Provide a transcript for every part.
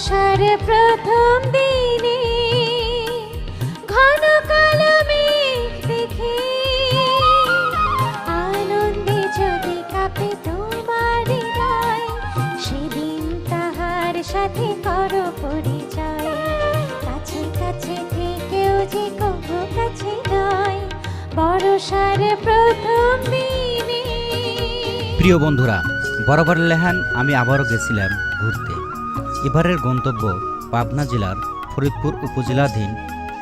বর্ষার প্রথম দিনে ঘন কালো মেঘ দেখে আনন্দে যদি কাঁপে তোমার হৃদয়, সেদিন তাহার সাথে করো পরিচয়। কাছে কাছে থেকেও যে কবু কাছে নয়, বর্ষার প্রথম দিনে। প্রিয় বন্ধুরা, বরাবর লেহান আমি আবারও গেছিলাম ঘুরতে। এবারের গন্তব্য পাবনা জেলার ফরিদপুর উপজেলাধীন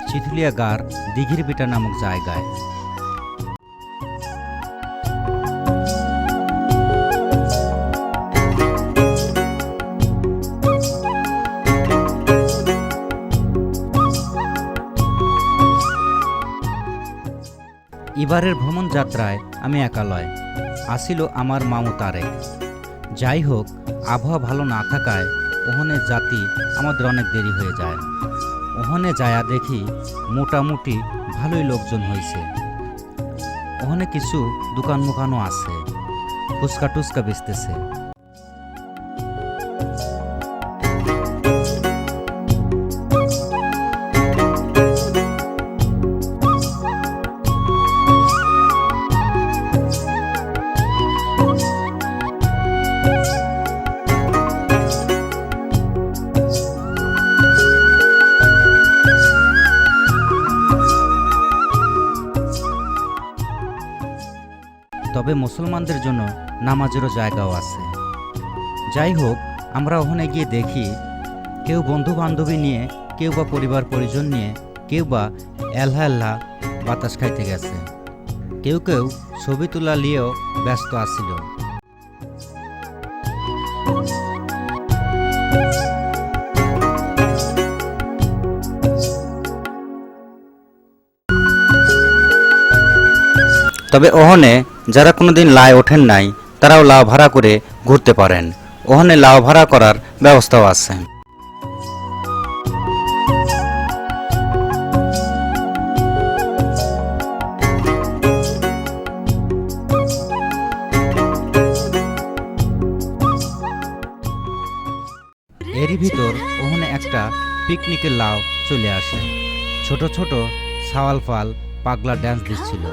চিথুলিয়া গার দিঘির বিটা নামক জায়গায়। এবারের ভ্রমণ যাত্রায় আমি একালয় আসিল আমার মামু তারেক। যাই হোক, আবহাওয়া ভালো না থাকায় ওহনে জাতি আমাদের অনেক দেরি হয়ে যায়। ওহনে যায়া দেখি মোটামুটি ভালোই লোকজন হয়েছে ওহনে কিছু দোকান মোকানও আছে ফুচকা টুচকা বেচতেছে। তবে মুসলমানদের জন্য নামাজেরও জায়গাও আছে। যাই হোক আমরা ওখানে গিয়ে দেখি, কেউ বন্ধু বান্ধবী নিয়ে, কেউ বা পরিবার পরিজন নিয়ে, কেউ বা এলহা এলহা বাতাস খাইতে গেছে। কেউ কেউ ছবি তোলা নিয়েও ব্যস্ত আছিল। তবে ওহনে, যারা কোনোদিন লাই ওঠেন নাই, তারাও লাও ভাড়া করে ঘুরতে পারেন। ওখানে লাও ভাড়া করার ব্যবস্থাও আছে। এরই ভিতর ওখানে একটা পিকনিকের লাও চলে আসে। ছোট ছোট সাওয়াল ফাল পাগলা ড্যান্স দিচ্ছিল।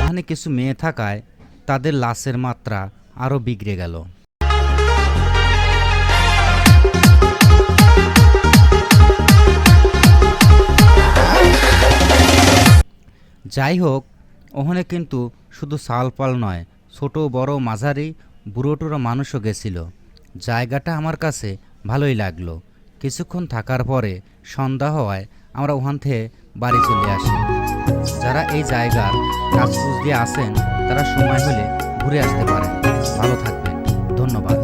ওখানে কিছু মেয়ে থাকায় তাদের লাশের মাত্রা আরও বিগড়ে গেল। যাই হোক, ওখানে কিন্তু শুধু সালপাল নয়, ছোট, বড়, মাঝারি, বুড়োটুরো মানুষও গেছিল। জায়গাটা আমার কাছে ভালোই লাগল। কিছুক্ষণ থাকার পরে সন্ধ্যা হওয়ায় আমরা ওখান থেকে বাড়ি চলে আসি। যারা এই জায়গার কাজকুজ দিয়ে আসেন, তারা সময় হলে ঘুরে আসতে পারেন। ভালো থাকবেন। ধন্যবাদ।